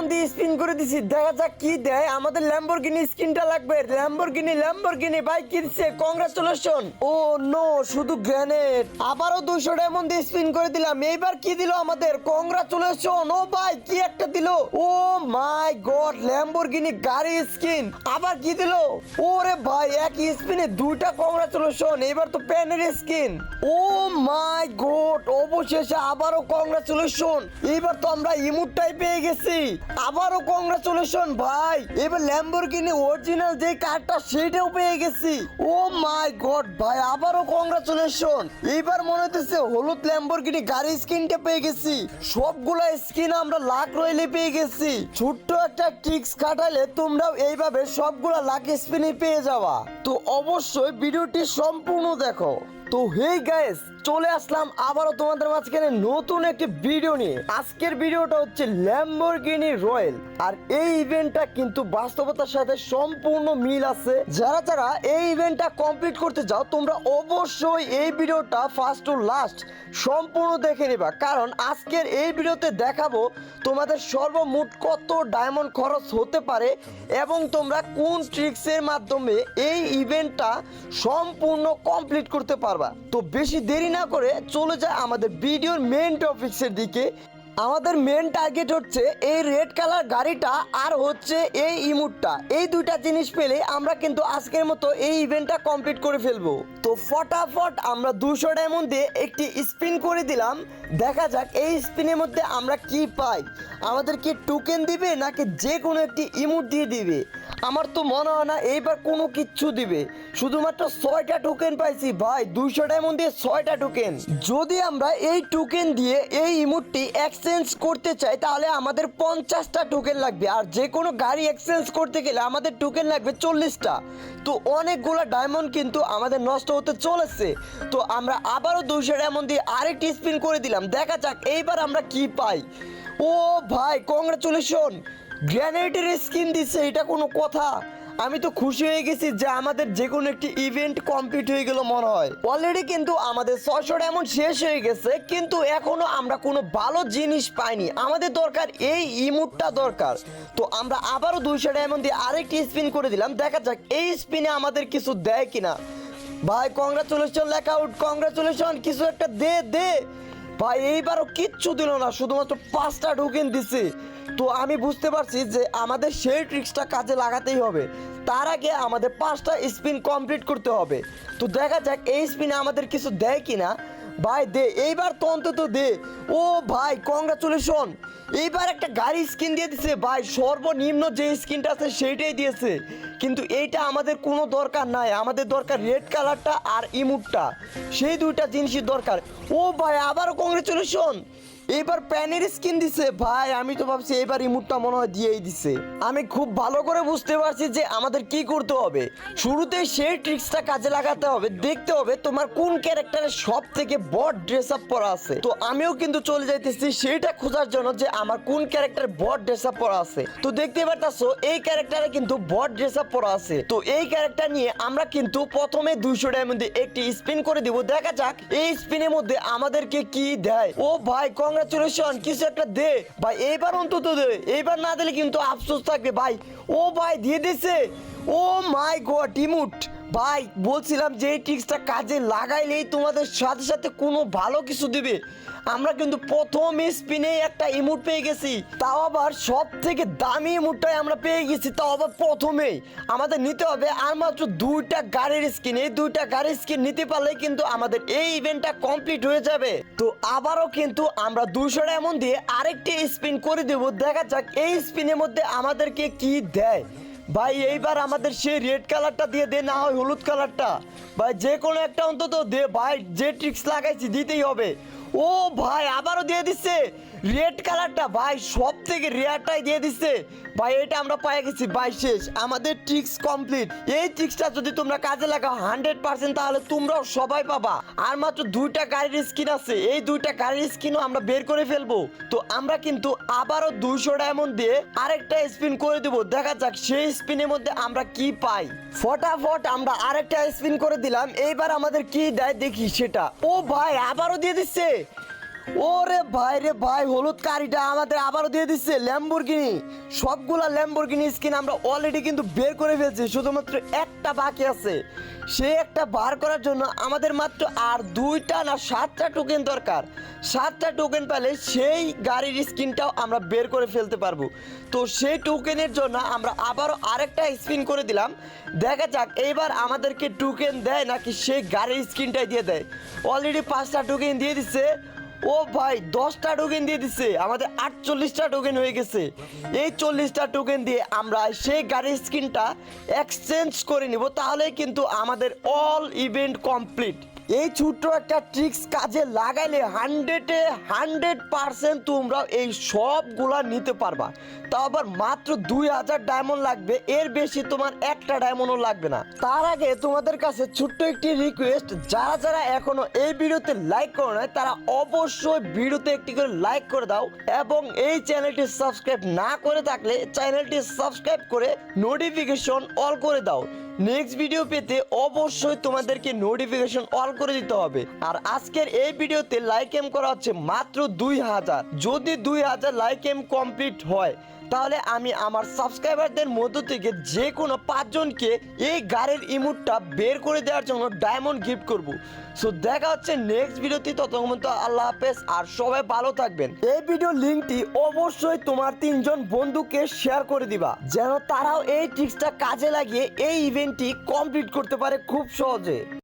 Diamond দিয়ে spin করে দিছি, দেখা যাক কি দেয়। আমাদের ল্যাম্বরগিনি স্কিনটা লাগবে। ল্যাম্বরগিনি ল্যাম্বরগিনি ভাই কি দিচ্ছে কংগ্রাচুলেশন ও নো শুধু গ্রেনেড আবারও দুশো ডায়মন্ড দিয়ে স্পিন করে দিলাম। এইবার কি দিল আমাদের? কংগ্রাচুলেশন ও, ভাই, কি একটা দিল? ও মাই গড ল্যাম্বরগিনি গাড়ি স্কিন আবার কি দিল? ওরে ভাই এক স্পিনে দুইটা কংগ্রাচুলেশন এবার তো প্যানের স্কিন ও মাই গড অবশেষে আবারও কংগ্রাচুলেশন এবার তো আমরা ইমুটটাই পেয়ে গেছি। আবারও কংগ্রাচুলেশন ভাই। এবার ল্যাম্বরগিনি অরিজিনাল যে কার্ডটা সেটাও পেয়ে গেছি। ও মাই গড, ভাই, আবারও কংগ্রাচুলেশন এইবার মনে হতেছে হলুদ ল্যাম্বরগিনি গাড়ি স্কিনটা পেয়ে গেছি। সবগুলা স্কিন আমরা লাখ রইলে পেয়ে গেছি। ছোট্ট একটা ট্রিক্স খাটালে তোমরাও এইভাবে সবগুলা লাখ স্পিনে পেয়ে যাওয়া তো অবশ্যই ভিডিওটি সম্পূর্ণ দেখো। তো হেই গাইস চলে আসলাম আবারও তোমাদের মাঝখানে নতুন একটি ভিডিও নিয়ে। আজকের ভিডিওটা হচ্ছে ল্যাম্বরগিনি রয়্যাল আর এই ইভেন্টটা কিন্তু বাস্তবতার সাথে সম্পূর্ণ মিল আছে। যারা যারা এই ইভেন্টটা কমপ্লিট করতে যাও, তোমরা অবশ্যই এই ভিডিওটা ফার্স্ট টু লাস্ট সম্পূর্ণ দেখে নিবা। কারণ আজকের এই ভিডিওতে দেখাবো তোমাদের সর্বমোট কত ডায়মন্ড খরচ হতে পারে এবং তোমরা কোন ট্রিক্সের মাধ্যমে এই ইভেন্টটা সম্পূর্ণ কমপ্লিট করতে পারবা। তো বেশি দেরি না করে চলে যায় আমাদের ভিডিওর মেন টপিক্সের দিকে। আমাদের মেন টার্গেট হচ্ছে এই রেড কালার গাড়িটা আর হচ্ছে এই ইমুটটা। এই দুইটা জিনিস পেলে আমরা কিন্তু আজকের মতো এই ইভেন্টটা কমপ্লিট করে ফেলব। তো ফটাফট আমরা দুশো ডায়মন্ড দিয়ে একটি স্পিন করে দিলাম। দেখা যাক এই স্পিনের মধ্যে আমরা কি পাই। আমাদের কি টোকেন দিবে নাকি যে কোনো একটি ইমুট দিয়ে দিবে? আমার তো মনে হয় না এইবার কোনো কিচ্ছু দিবে। শুধুমাত্র ছয়টা টোকেন পাইছি। ভাই দুইশো ডায়মন্ড দিয়ে ছয়টা টোকেন যদি আমরা এই টোকেন দিয়ে এই ইমুটটি এক্সচেঞ্জ করতে চাই, তাহলে আমাদের পঞ্চাশটা টোকেন লাগবে। আর যে কোনো গাড়ি এক্সচেঞ্জ করতে গেলে আমাদের টোকেন লাগবে চল্লিশটা। তো অনেকগুলো ডায়মন্ড কিন্তু আমাদের নষ্ট হতে চলেছে। তো আমরা আবারও দুইশো ডায়মন্ড দিয়ে আরেকটি স্পিন করে দিলাম। দেখা যাক এইবার আমরা কি পাই। ও ভাই কংগ্রাচুলেশন গ্র্যানেটের স্কিন দিচ্ছে, এটা কোনো কথা। আমি তো খুশি হয়ে গেছি যে আমাদের যে কোনো একটি ইভেন্ট কমপ্লিট হয়ে গেল মনে হয়। অলরেডি কিন্তু আমাদের ছয়শো এমন শেষ হয়ে গেছে, কিন্তু এখনও আমরা কোনো ভালো জিনিস পাইনি। আমাদের দরকার এই ইমুটটা দরকার। তো আমরা আবারও দুইশো ডায়মন্ড দিয়ে আরেকটি স্পিন করে দিলাম, দেখা যাক এই স্পিনে আমাদের কিছু দেয় কিনা। ভাই কংগ্রাচুলেশন লেখা আউট কংগ্রাচুলেশন কিছু একটা দে দে। ভাই, এইবারও কিচ্ছু দিল না, শুধুমাত্র পাঁচটা ঢুকিন দিছি। তো আমি বুঝতে পারছি যে আমাদের সেই ট্রিক্সটা কাজে লাগাতেই হবে। তার আগে আমাদের পাঁচটা স্পিন কমপ্লিট করতে হবে। তো দেখা যাক, এই স্পিনে আমাদের কিছু দেয় কিনা। ভাই, দে, এইবার তো অন্তত দে। ও ভাই কংগ্রাচুলেশন এইবার একটা গাড়ি স্কিন দিয়ে দিছে। ভাই, সর্বনিম্ন যে স্কিনটা আছে সেইটাই দিয়েছে। কিন্তু এইটা আমাদের কোনো দরকার নাই। আমাদের দরকার রেড কালারটা আর ইমুটটা। সেই দুইটা জিনিসই দরকার। ও ভাই, আবারও কংগ্রেচুলেশন এইবার প্যানের স্কিন দিছে। ভাই, আমি তো ভাবছি এইবার ইমুটটা মনে হয় দিয়েই দিছে। আমি খুব ভালো করে বুঝতে পারছি যে আমাদের কি করতে হবে। শুরুতেই সেই ট্রিক্সটা কাজে লাগাতে হবে, দেখতে হবে তোমার কোন ক্যারেক্টারের সব থেকে বড ড্রেস আপ পরা আছে। তো আমিও কিন্তু চলে যাইতেছি সেইটা খোঁজার জন্য যে আমার কোন ক্যারেক্টার বড ড্রেস আপ পরা আছে। তো দেখতে পারতাছো, এই ক্যারেক্টারে কিন্তু বড ড্রেস আপ পরা আছে। তো এই ক্যারেক্টার নিয়ে আমরা কিন্তু প্রথমে দুইশো ডায়মন্ডে একটি স্পিন করে দিব। দেখা যাক, এই স্পিনের মধ্যে আমাদেরকে কি দেয়। ও ভাই কংগ্রাচুলেশন কিছু একটা দে। ভাই, এইবার অন্তত দে। এইবার না দিলে কিন্তু আফসোস থাকবে। ভাই, ও ভাই দিয়ে দিছে। ও মাই গড, ইমুট। ভাই, বলছিলাম যে এই ট্রিক্সটা কাজে লাগাইলেই তোমাদের সাথে সাথে কোনো ভালো কিছু দিবে। আমরা কিন্তু প্রথম স্পিনে একটা ইমুট পেয়ে গেছি। তাও আবার সব থেকে দামি ইমুটটাই আমরা পেয়ে গেছি, তাও আবার প্রথমেই আমাদের নিতে হবে আর মাত্র দুইটা গাড়ির স্কিন এই দুইটা গাড়ির স্কিন নিতে পারলে কিন্তু আমাদের এই ইভেন্টটা কমপ্লিট হয়ে যাবে। তো আবারও কিন্তু আমরা দুশো এমন দিয়ে আরেকটি স্পিন করে দেবো। দেখা যাক এই স্পিনের মধ্যে আমাদেরকে কি দেয়। ভাই, এইবার আমাদের সেই রেড কালারটা দিয়ে দে, না হয় হলুদ কালারটা ভাই, যে কোনো একটা অন্তত দে। ভাই, যে ট্রিক্স লাগাইছি, দিতেই হবে। ও ভাই আবারও দিয়ে দিচ্ছে। রেড কালারটা ভাই সব থেকে রেয়ারটাই দিয়ে দিচ্ছে ভাই, এটা আমরা পেয়ে গেছি, ভাই, শেষ। আমাদের ট্রিক্স কমপ্লিট এই ট্রিক্সটা যদি তোমরা কাজে লাগাও হান্ড্রেড পার্সেন্ট তাহলে তোমরাও সবাই পাবা। আর মাত্র দুইটা গাড়ির স্কিন আছে। এই দুইটা গাড়ির স্কিনও আমরা বের করে ফেলব। তো আমরা কিন্তু আবারও দুইশো ডায়মন্ড দিয়ে আরেকটা স্পিন করে দেবো। দেখা যাক সেই স্পিনের মধ্যে আমরা কি পাই। ফটাফট আমরা আরেকটা স্পিন করে দিলাম। এইবার আমাদের কি দেয় দেখি সেটা। ও ভাই, আবারও দিয়ে দিচ্ছে। ওরে ভাই রে ভাই, হলুদ কারিটা আমাদের আবারও দিয়ে দিচ্ছে ল্যাম্বরগিনি সবগুলা ল্যাম্বরগিনি স্কিন আমরা অলরেডি কিন্তু বের করে ফেলছি, শুধুমাত্র একটা বাকি আছে। সে একটা বার করার জন্য আমাদের মাত্র আর দুইটা না সাতটা টোকেন দরকার। সাতটা টোকেন পেলে সেই গাড়ির স্কিনটাও আমরা বের করে ফেলতে পারব। তো সেই টোকেনের জন্য আমরা আবারও আরেকটা স্পিন করে দিলাম। দেখা যাক, এইবার আমাদেরকে টোকেন দেয় নাকি সেই গাড়ির স্কিনটাই দিয়ে দেয়। অলরেডি পাঁচটা টোকেন দিয়ে দিচ্ছে। ও ভাই, দশটা টোকেন দিয়ে দিচ্ছে আমাদের আটচল্লিশটা টোকেন হয়ে গেছে। এই চল্লিশটা টোকেন দিয়ে আমরা সেই গাড়ির স্ক্রিনটা এক্সচেঞ্জ করে নিব তাহলে কিন্তু আমাদের অল ইভেন্ট কমপ্লিট এই ছোট্ট একটা ট্রিক্স কাজে লাগাইলে হান্ড্রেডে হান্ড্রেড পার্সেন্ট তোমরা এই সবগুলা নিতে পারবা। তাও আবার মাত্র দুই হাজার ডায়মন্ড লাগবে, এর বেশি তোমার একটা ডায়মন্ডও লাগবে না। তার আগে তোমাদের কাছে ছোট্ট একটি রিকোয়েস্ট যারা যারা এখনও এই ভিডিওতে লাইক করো নাই, তারা অবশ্যই ভিডিওতে একটি করে লাইক করে দাও এবং এই চ্যানেলটি সাবস্ক্রাইব না করে থাকলে চ্যানেলটি সাবস্ক্রাইব করে নোটিফিকেশন অল করে দাও। নেক্সট ভিডিও পেতে অবশ্যই তোমাদেরকে নোটিফিকেশন অল করে দিতে হবে। আর আজকের এই ভিডিওতে লাইক এম করা হচ্ছে মাত্র দুই হাজার। যদি দুই হাজার লাইক এম কমপ্লিট হয় তাহলে আমি আমার সাবস্ক্রাইবারদের মধ্য থেকে যে কোনো পাঁচজনকে এই গাড়ির ইমুটটা বের করে দেওয়ার জন্য ডায়মন্ড গিফট করব। সো দেখা হচ্ছে নেক্সট ভিডিওতে ততক্ষণ তো আল্লাহ হাফেজ আর সবাই ভালো থাকবেন। এই ভিডিও লিঙ্কটি অবশ্যই তোমার তিনজন বন্ধুকে শেয়ার করে দিবা, যেন তারাও এই ট্রিক্সটা কাজে লাগিয়ে এই ইভেন্টটি কমপ্লিট করতে পারে খুব সহজে।